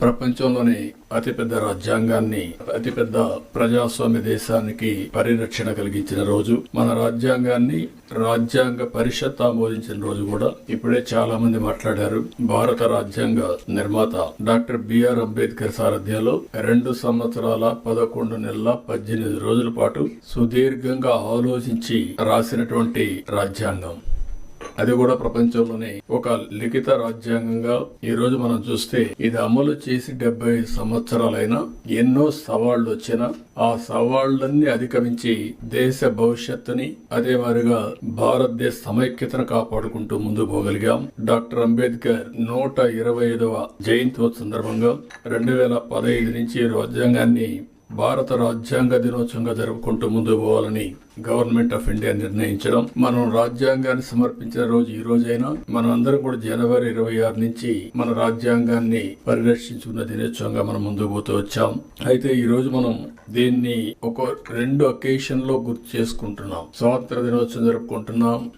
ప్రపంచంలోని అతిపెద్ద రాజ్యాంగాన్ని అతిపెద్ద ప్రజాస్వామ్య దేశానికి పరిరక్షణ కలిగించిన రోజు మన రాజ్యాంగాన్ని రాజ్యాంగ పరిషత్ ఆమోదించిన రోజు కూడా ఇప్పుడే చాలా మంది మాట్లాడారు. భారత రాజ్యాంగ నిర్మాత డాక్టర్ బిఆర్ అంబేద్కర్ సారథ్యంలో రెండు సంవత్సరాల పదకొండు నెలల పద్దెనిమిది రోజుల పాటు సుదీర్ఘంగా ఆలోచించి రాసినటువంటి రాజ్యాంగం. అది కూడా ప్రపంచంలోనే ఒక లిఖిత రాజ్యాంగంగా ఈ రోజు మనం చూస్తే ఇది అమలు చేసి డెబ్బై సంవత్సరాలైనా ఎన్నో సవాళ్ళు వచ్చినా ఆ సవాళ్ళన్నీ అధిగమించి దేశ భవిష్యత్తుని అదే మారిగా భారతదేశ సమైక్యతను కాపాడుకుంటూ ముందుకు పోగలిగాం. డాక్టర్ అంబేద్కర్ నూట ఇరవై ఐదవ జయంతి సందర్భంగా రెండు వేల పదహైదు నుంచి రాజ్యాంగాన్ని భారత రాజ్యాంగ దినోత్సవంగా జరుపుకుంటూ ముందుకు పోవాలని గవర్నమెంట్ ఆఫ్ ఇండియా నిర్ణయించడం మనం రాజ్యాంగాన్ని సమర్పించిన రోజు ఈ రోజైనా మనం అందరం కూడా జనవరి ఇరవై ఆరు నుంచి మన రాజ్యాంగాన్ని పరిరక్షించుకున్న దినోత్సవంగా మనం ముందుకు పోతూ వచ్చాం. అయితే ఈ రోజు మనం దీన్ని ఒక రెండు అకేషన్లో గుర్తు చేసుకుంటున్నాం. స్వాతంత్ర దినోత్సవం జరుపుకుంటున్నాం.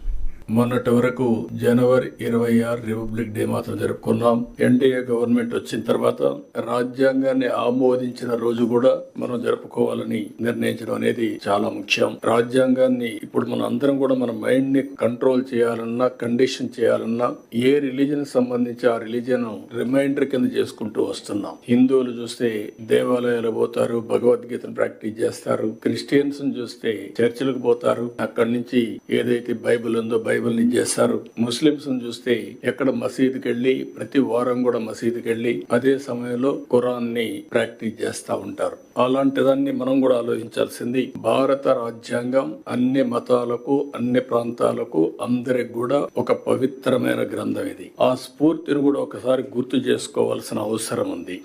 మొన్నటి వరకు జనవరి ఇరవై ఆరు రిపబ్లిక్ డే మాత్రం జరుపుకున్నాం. ఎన్డీఏ గవర్నమెంట్ వచ్చిన తర్వాత రాజ్యాంగాన్ని ఆమోదించిన రోజు కూడా మనం జరుపుకోవాలని నిర్ణయించడం అనేది చాలా ముఖ్యం. రాజ్యాంగాన్ని ఇప్పుడు మనం అందరం కూడా మన మైండ్ని కంట్రోల్ చేయాలన్నా కండిషన్ చేయాలన్నా ఏ రిలీజన్ సంబంధించి ఆ రిలీజన్ రిమైండర్ కింద చేసుకుంటూ వస్తున్నాం. హిందువులు చూస్తే దేవాలయాలు పోతారు భగవద్గీతను ప్రాక్టీస్ చేస్తారు. క్రిస్టియన్స్ చూస్తే చర్చిలకు పోతారు. అక్కడి నుంచి ఏదైతే బైబిల్ ఉందో బైబిల్ ని చేస్తారు ముస్లింస్ చూస్తే ఎక్కడ మసీదుకి వెళ్ళి ప్రతి వారం కూడా మసీదుకి వెళ్ళి అదే సమయంలో ఖురాన్ని ప్రాక్టీస్ చేస్తా ఉంటారు. అలాంటి దాన్ని మనం కూడా ఆలోచించాల్సింది. భారత రాజ్యాంగం అన్ని మతాలకు అన్ని ప్రాంతాలకు అందరికి కూడా ఒక పవిత్రమైన గ్రంథం ఇది. ఆ స్ఫూర్తిని కూడా ఒకసారి గుర్తు చేసుకోవాల్సిన అవసరం ఉంది.